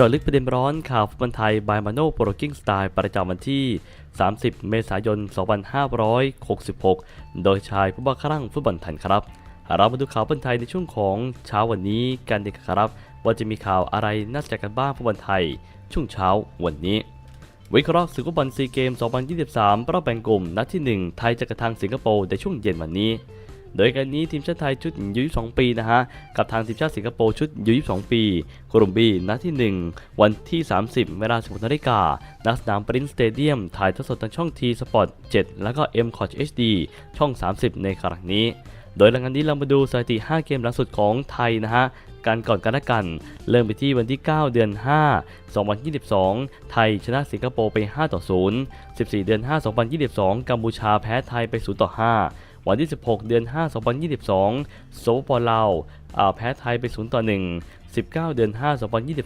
จาะลึกประเด็นร้อนข่าวฟุตบอลไทยบายมาโนโปรกิ้งสไตล์ประจำวันที่ 30 เมษายน 2566 โดยชายผู้บ้าคลั่งฟุตบอลไทยครับ เรามาดูข่าวฟุตบอลไทยในช่วงของเช้าวันนี้กันดีกว่าครับ ว่าจะมีข่าวอะไรน่าสนใจกันบ้างฟุตบอลไทย ช่วงเช้าวันนี้ วิเคราะห์ศึกฟุตบอลซีเกม 2023 รอบแบ่งกลุ่มนัดที่ 1 ไทยจะกระทางสิงคโปร์ในช่วงเย็นวันนี้ โดยการนี้ทีมชาติไทยชุดยุ22ปีนะฮะ กับทางทีมชาติสิงคโปร์ชุดยุ22ปีกลุ่มบีนัดที่ 1 วันที่ 30 เวลา 16นาฬิกาณสนามปรินสเตเดียม ถ่ายทอดสดทางช่องทีสปอร์ต7แล้วก็ M c o t HD ช่อง 30 ในครั้งนี้ โดยหลังจากนี้เรามาดูสถิติ 5 เกมหลังสุดของไทยนะฮะการก่อนกันละกัน เริ่มไปที่วันที่ 9 เดือน 5 2022 ไทยชนะสิงคโปร์ไป 5 ต่อ 0 14 เดือน 5 2022 กัมพูชาแพ้ไทยไป 0 ต่อ 5 วันที่ 16 เดือน 5 2022 โซปปอลาวแพ้ไทยไป 0 ต่อ 1 19 เดือน 5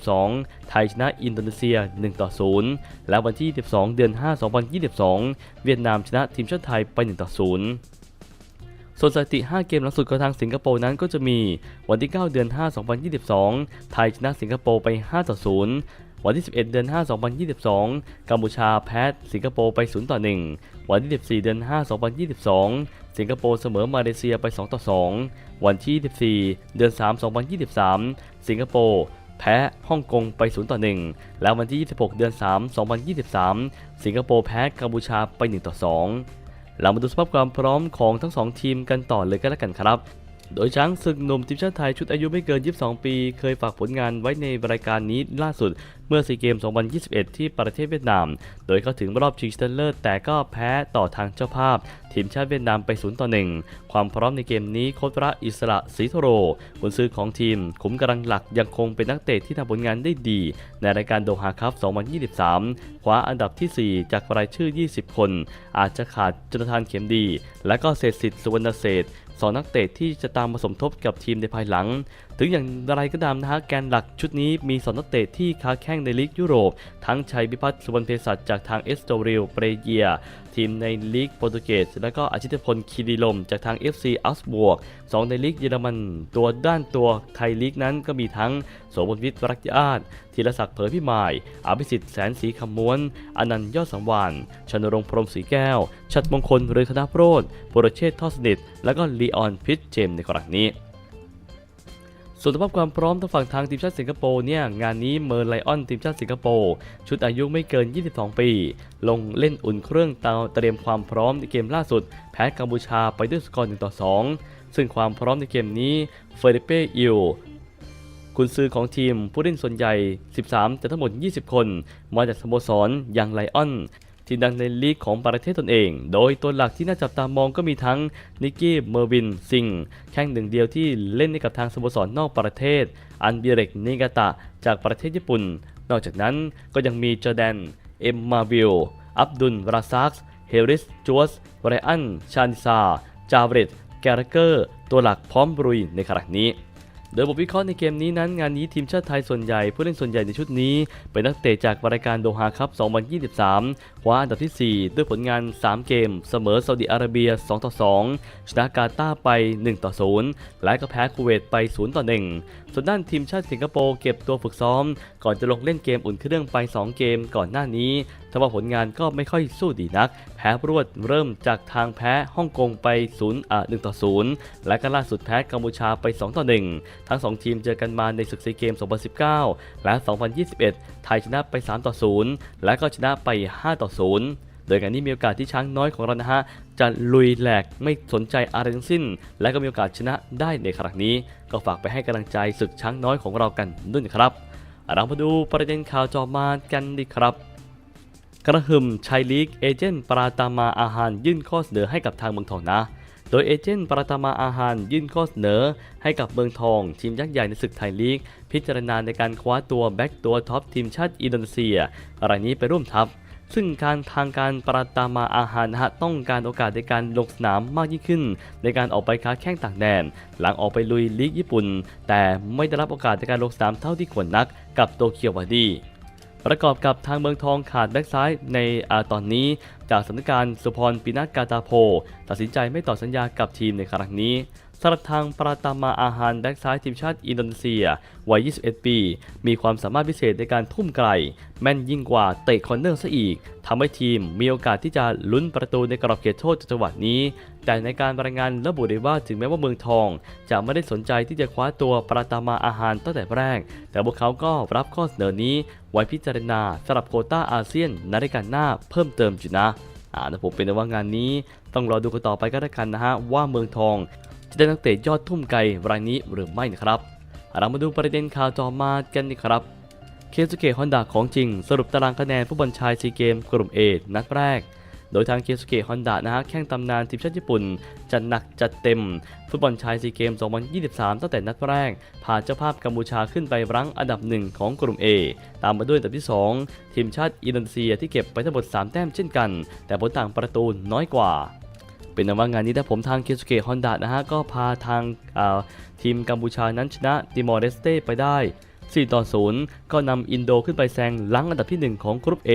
2022 ไทยชนะอินโดนีเซีย 1 ต่อ 0 และวันที่22เดือน 5 2022 เวียดนามชนะทีมชาติไทยไป 1 ต่อ 0ส่วนสถิติ 5 เกมหลังสุดของทางสิงคโปร์นั้นก็จะมีวันที่ 9 เดือน 5 2022 ไทยชนะสิงคโปร์ไป 5 ต่อ 0 วันที่ 11 เดือน 5 2022 กัมพูชาแพ้สิงคโปร์ไป 0 ต่อ 1 วันที่ 14 เดือน 5 2022 สิงคโปร์เสมอมาเลเซียไป 2 ต่อ 2 วันที่14เดือน 3 2023 สิงคโปร์แพ้ฮ่องกงไป0ต่อ1แล้ววันที่ 26 เดือน 3 2023 สิงคโปร์แพ้กัมพูชาไป1ต่อ2เรามาดูสภาพความพร้อมของทั้ง 2 ทีมกันต่อเลยก็แล้วกันครับ โดยช้างศึกหนุ่มทีมชาติไทยชุดอายุไม่เกิน 22 ปี เคยฝากผลงานไว้ในรายการนี้ล่าสุดเมื่อซีเกม 2021 ที่ประเทศเวียดนาม โดยเข้าถึงรอบชิงชนะเลิศแต่ก็แพ้ต่อทางเจ้าภาพ ทีมชาติเวียดนามไป 0 ต่อ 1 ความพร้อมในเกมนี้โค้ชระอิสระศรีโทโรกุนซือของทีม ขุมกำลังหลักยังคงเป็นนักเตะที่ทำผลงานได้ดี ในรายการโดฮาคัพ 2023 คว้าอันดับทีสี่4 จากรายชื่อ 20 คน อาจจะขาดจนทานเข็มดี และก็เศษสิทธิ์สุวรรณเศษ สอนักเตะที่จะตามมาสมทบกับทีมในภายหลัง ถึงอย่างไรก็ตามนะฮะแกนหลักชุดนี้มีสอนักเตะที่ค้าแข้งในลีกยุโรป ทั้งชัยพิพัฒน์สุวรรณเภสัชจากทางเอสโตริลเปรเยีย ทีมในลีกโปรตุเกสและก็อาชิตพลคีรีลม จากทาง FC อัลส์บวก สองในลีกเยอรมัน ตัวด้านตัวไทยลีกนั้นก็มีทั้งโสมวิทย์รักยาตธีรศักดิ์เผยพิมายอภิสิทธิ์แสนสีคำม้วน อนันต์ยอดสังวานชนรงค์พรหมสีแก้ว ชัดมงคลเรืองธนโรธปุรเชษฐ์ทอดสนิท และก็ลีออนพิชเจมในครั้งนี้ ส่วนสภาพความพร้อมทางฝั่งทางทีมชาติสิงคโปร์เนี่ยงานนี้เมอร์ไลออนทีมชาติสิงคโปร์ชุดอายุไม่เกิน 22 ปี ลงเล่นอุ่นเครื่องเตรียมความพร้อมในเกมล่าสุด แพ้กัมพูชาไปด้วยสกอร์1ต่อ 2 ซึ่งความพร้อมในเกมนี้เฟรเดเป้อิลคุณซื้อของทีมผู้เล่นส่วนใหญ่ 13 แต่ทั้งหมด 20 คน มาจากสโมสรอย่างไลออน ที่ดังในลีกของประเทศตนเอง โดยตัวหลักที่น่าจับตามองก็มีทั้งนิกกี้เมอร์วินซิงแข้งหนึ่งเดียวที่เล่นให้กับทางสโมสรนอกประเทศ อันเบียเรกนิกาตะจากประเทศญี่ปุ่น นอกจากนั้นก็ยังมีจอแดน เอ็มมาวิล อับดุลราซักเฮริสจวสไรอัน ชานิซา จาเวตแกรเกอร์ ตัวหลักพร้อมบรุยในขณะนี้ โดยบทวิเคราะห์ในเกมนี้นั้นงานนี้ทีมชาติไทยส่วนใหญ่ ผู้เล่นส่วนใหญ่ในชุดนี้ เป็นนักเตะจากรายการโดฮาคัพ 2023 คว้าอันดับที่ 4 ด้วยผลงาน 3 เกม เสมอซาอุดิอาระเบีย 2 ต่อ 2 ชนะกาตาร์ไป 1 ต่อ 0 และก็แพ้คูเวตไป 0 ต่อ 1 ส่วนด้านทีมชาติสิงคโปร์เก็บตัวฝึกซ้อม ก่อนจะลงเล่นเกมอุ่นเครื่องไป 2 เกมก่อนหน้านี้แต่ว่าผลงานก็ไม่ค่อยสู้ดีนัก แพ้รวดเริ่มจากทางแพ้ฮ่องกงไป0อ่า1ต่อ0และก็ล่าสุดแพ้กัมพูชาไป 2 ต่อ 1 ทั้ง 2 ทีมเจอกันมาในศึกซีเกม 2019 และ 2021 ไทยชนะไป 3 ต่อ 0 และก็ชนะไป 5 ต่อ 0 โดยการนี้มีโอกาสที่ช้างน้อยของเรานะฮะจะลุยแหลกไม่สนใจอะไรทั้งสิ้น และก็มีโอกาสชนะได้ในครั้งนี้ ก็ฝากไปให้กำลังใจศึกช้างน้อยของเรากันด้วยครับเรามาดูประเด็นข่าวจอมากันดีครับกระหึ่มชัยลีกเอเจนต์ปราตามาอาหารยื่นข้อเสนอให้กับทางเมืองทองนะ โดยเอเจนต์ปราตามาอาหารยื่นข้อเสนอให้กับเมืองทอง ทีมยักษ์ใหญ่ในศึกไทยลีก พิจารณาในการคว้าตัวแบ็กตัวท็อปทีมชาติอินโดนีเซีย รายนี้ไปร่วมทัพ ซึ่งการทางการปราตามาอาหารนะฮะต้องการโอกาสในการลงสนามมากยิ่งขึ้น ในการออกไปค้าแข้งต่างแดน หลังออกไปลุยลีกญี่ปุ่น แต่ไม่ได้รับโอกาสในการลงสนามเท่าที่ควรนักกับโตเกียววาดีประกอบกับทางเมืองทองขาดแบ็กซ้ายในอตอนนี้ จากสถานการณ์สุพรปินักกาตาโพ ตัดสินใจไม่ต่อสัญญากับทีมในครั้งนี้ สรับทางปราตามาอาหารแบ็กซ้ายทีมชาติอินโดนีเซีย วัย 21 ปี มีความสามารถพิเศษในการทุ่มไกล แม่นยิ่งกว่าเตะคอนเนอร์ซะอีกทำให้ทีมมีโอกาสที่จะลุ้นประตูในกรอบเขตโทษจังหวะนี้ แต่ในการรายงานระบุได้ว่าถึงแม้ว่าเมืองทอง จะไม่ได้สนใจที่จะคว้าตัวปราตามาอาหารตั้งแต่แรก แต่พวกเขาก็รับข้อเสนอนี้ ไว้พิจารณาสำหรับโคต้าอาเซียนในรายการหน้าเพิ่มเติมจุนะอ่าแต่ผมเป็นว่างานนี้ต้องรอดูกันต่อไปก็แล้วกันนะฮะว่าเมืองทอง จะได้นักเตะยอดทุ่มไกลรายนี้หรือไม่นะครับ เรามาดูประเด็นข่าวต่อมากันดีครับเคซุเกะฮอนดาของจริง สรุปตารางคะแนนผู้บอลชายซีเกมกลุ่ม A นัดแรก โดยทางเคซุเกะฮอนดานะฮะแข่งตำนานทีมชาติญี่ปุ่น จัดหนักจัดเต็ม ฟุตบอลชายซีเกม 2023 ตั้งแต่นัดแรก พาเจ้าภาพกัมพูชาขึ้นไปรั้งอันดับหนึ่งของกลุ่ม A ตามมาด้วยอันดับที่ 2 ทีมชาติอินโดนีเซียที่เก็บไปทั้งหมด 3 แต้มเช่นกัน แต่ผลต่างประตูน้อยกว่า เป็นแต่ว่างานนี้ถ้าผมทางเคซุเกะฮอนดานะฮะก็พาทางาทีมกัมพูชานั้นชนะติมอร์เลสเต้ไปได้ 4 ต่อ 0 ก็นำอินโดขึ้นไปแซงหลังอันดับที่ 1 ของกรุ๊ป A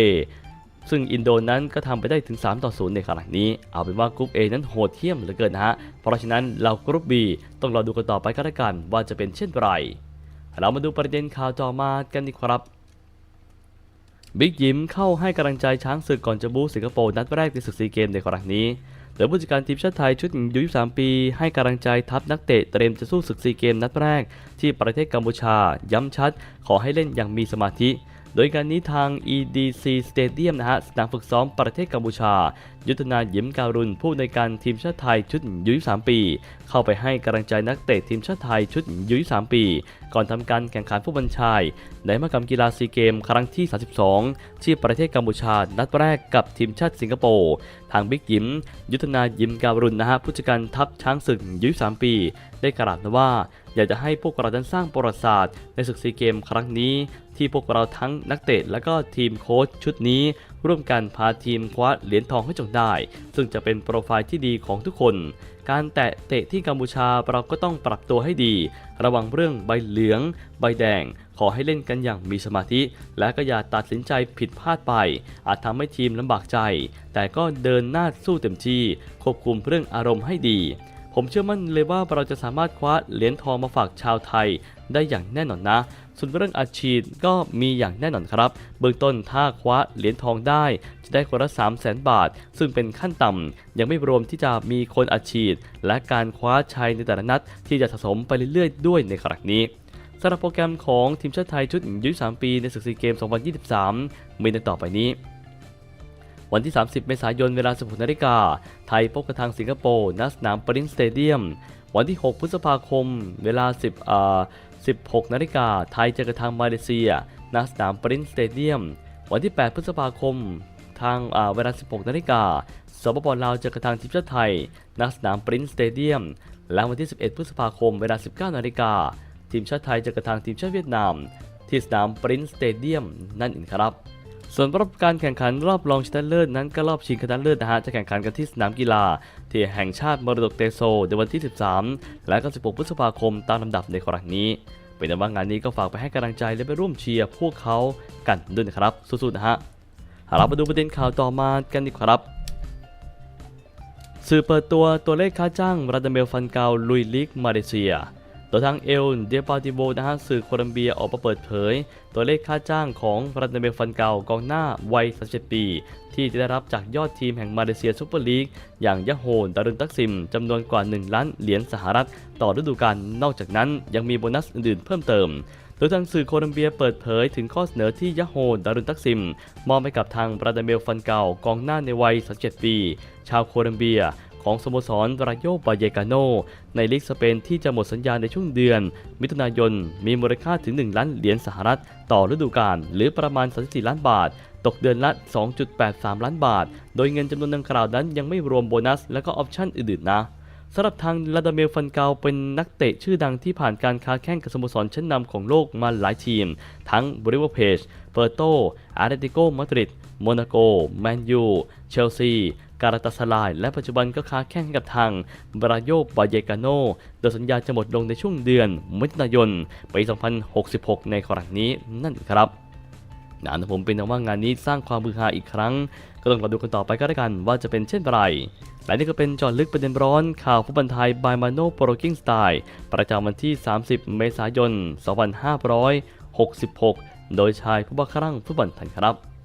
ซึ่งอินโดนั้นก็ทำไปได้ถึง 3 ต่อ 0 ในขณะนี้ เอาเป็นว่ากรุ๊ป A นั้นโหดเหี้ยมเหลือเกินนะฮะ เพราะฉะนั้นเรากรุ๊ป B ต้องรอดูกันต่อไปก็แล้วกันว่าจะเป็นเช่นไร เรามาดูประเด็นข่าวต่อมากันดีครับบิ๊กยิมเข้าให้กำลังใจช้างศึกก่อนจะบูสิงคโปร์นัดแรกในศึกซีเกมในครั้งนี้ โดยผู้จัดการทีมชาติไทยชุดอายุ23 ปี ให้กำลังใจทัพนักเตะเตรียมจะสู้ศึกซีเกมนัดแรก ที่ประเทศกัมพูชา ย้ำชัด ขอให้เล่นอย่างมีสมาธิ โดยการนี้ทาง EDC Stadium นะฮะสนามฝึกซ้อมประเทศกัมพูชา ยุทธนายิมการุณผู้ในการทีมชาติไทยชุดยุ23ปี เข้าไปให้กำลังใจนักเตะทีมชาติไทยชุดยุ23ปี ก่อนทำการแข่งขันฟุตบอลชายในมหกรรมกีฬาซีเกมครั้งที่ 32 ที่ประเทศกัมพูชา นัดแรกกับทีมชาติสิงคโปร์ทางบิ๊กยิมยุทธนายิมการุณนะฮะผู้จัดการทัพช้างศึกยุ23ปี ได้กล่าวนะว่าอยากจะให้พวกเรานั้นสร้างประวัติศาสตร์ในศึกซีเกมครั้งนี้ ที่พวกเราทั้งนักเตะและก็ทีมโค้ชชุดนี้ ร่วมกันพาทีมคว้าเหรียญทองให้จงได้ ซึ่งจะเป็นโปรไฟล์ที่ดีของทุกคน การแตะเตะที่กัมพูชาเราก็ต้องปรับตัวให้ดี ระวังเรื่องใบเหลือง ใบแดง ขอให้เล่นกันอย่างมีสมาธิ และก็อย่าตัดสินใจผิดพลาดไป อาจทำให้ทีมลำบากใจ แต่ก็เดินหน้าสู้เต็มที่ ควบคุมเรื่องอารมณ์ให้ดี ผมเชื่อมั่นเลยว่าเราจะสามารถคว้าเหรียญทองมาฝากชาวไทย ได้อย่างแน่นอนนะ ส่วนเรื่องอาชีพก็มีอย่างแน่นอนครับ เบื้องต้นถ้าคว้าเหรียญทองได้ จะได้คนละ3 0 0แสนบาท ซึ่งเป็นขั้นต่ำยังไม่รวมที่จะมีคนอาชีพและการคว้าชัยในแต่ละนัด ที่จะสะสมไปเรื่อยๆ ด้วยในครั้งนี้สำหรับโปรแกรมของทีมชาติไทยชุดยุ3ปีในศึกซีเกม 2023 มีในต่อไปนี้ วันที่ 30 เมษายนเวลา 16นาฬิกา ไทยพบกับทางสิงคโปร์ณสนามปรินสเตเดียม วันที่ 6 พฤษภาคม เวลา 10อ่า16นาฬิกา ไทยเจอกับทางมาเลเซียณสนามปรินสเตเดียม วันที่ 8 พฤษภาคม ทางเวลา 16นาฬิกาสปปลาวเจอกับทางทีมชาติไทยณสนามปรินสเตเดียม และวันที่ 11 พฤษภาคม เวลา 19นาฬิกา ทีมชาติไทยเจอกับทางทีมชาติเวียดนาม ที่สนามปรินสเตเดียมนั่นเองครับ ส่วนรอบการแข่งขันรอบรองชนะเลิศนั้นก็รอบชิงชนะเลิศนะฮะจะแข่งขันกันที่สนามกีฬา ที่แห่งชาติมรดกเตโซในวันที่ 13 และก็ 16 พฤษภาคมตามลำดับในครั้งนี้เป็นแต่ว่างานนี้ก็ฝากไปให้กำลังใจและไปร่วมเชียร์พวกเขากันด้วยนะครับสู้ๆนะฮะเรามาดูประเด็นข่าวต่อมากันดีกว่าครับ สื่อเปิดตัวตัวเลขค่าจ้างราดาเมลฟันเกาลุยลีกมาเลเซีย โดยทางเอลเดปาติโบนะฮะสื่อโคลัมเบียออกมาเปิดเผย ตัวเลขค่าจ้างของราดเมลฟันเกากองหน้าวัย 37 ปี ที่จะได้รับจากยอดทีมแห่งมาเลเซียซูเปอร์ลีก อย่างยะโฮนดารุนตักซิมจำนวนกว่า 1 ล้านเหรียญสหรัฐ ต่อฤดูกาลนอกจากนั้นยังมีโบนัสอื่นๆเพิ่มเติมโดยทางสื่อโคลัมเบียเปิดเผยถึงข้อเสนอที่ยะโฮนดารุนตักซิม มอบให้กับทางบราดาเมลฟันเกากองหน้าในวัย 37 ปี ชาวโคลัมเบีย ของสโมสรรายโยบาเยกาโน ในลีกสเปนที่จะหมดสัญญาในช่วงเดือน มิถุนายนมีมูลค่าถึง 1 ล้านเหรียญสหรัฐ ต่อฤดูกาลหรือประมาณ 34 ล้านบาท ตกเดือนละ 2.83 ล้านบาท โดยเงินจำนวนดังกล่าวนั้นยังไม่รวมโบนัส และก็ออปชั่นอื่นๆนะสำหรับทางลาดาเมลฟันเกาเป็นนักเตะชื่อดังที่ผ่านการค้าแข่งกับสโมสรชั้นนำของโลกมาหลายทีม ทั้งบริเวรเพจเปอร์โตอาร์เตติโกมาดริดโมนาโก แมนยู เชลซี การาตาสลาย และปัจจุบันก็ค้าแข่งกับทางบราโยบาเยกาโนโดยสัญญาจะหมดลงในช่วงเดือนมิถุนายนปี2066 ในครั้งนี้นั่นเองครับนะนผมเป็นนว่างานนี้สร้างความมือฮาอีกครั้ง ก็ต้องมาดูกันต่อไปก็แล้วกันว่าจะเป็นเช่นไรและนี่ก็เป็นจอดลึกประเด็นร้อนข่าวฟุตบอลไทย by Mano p r o k i n g Style ประจำวันที่ 30 เมษายน 2566 โดยชายผู้บังคับฟุตบอลไทยครับ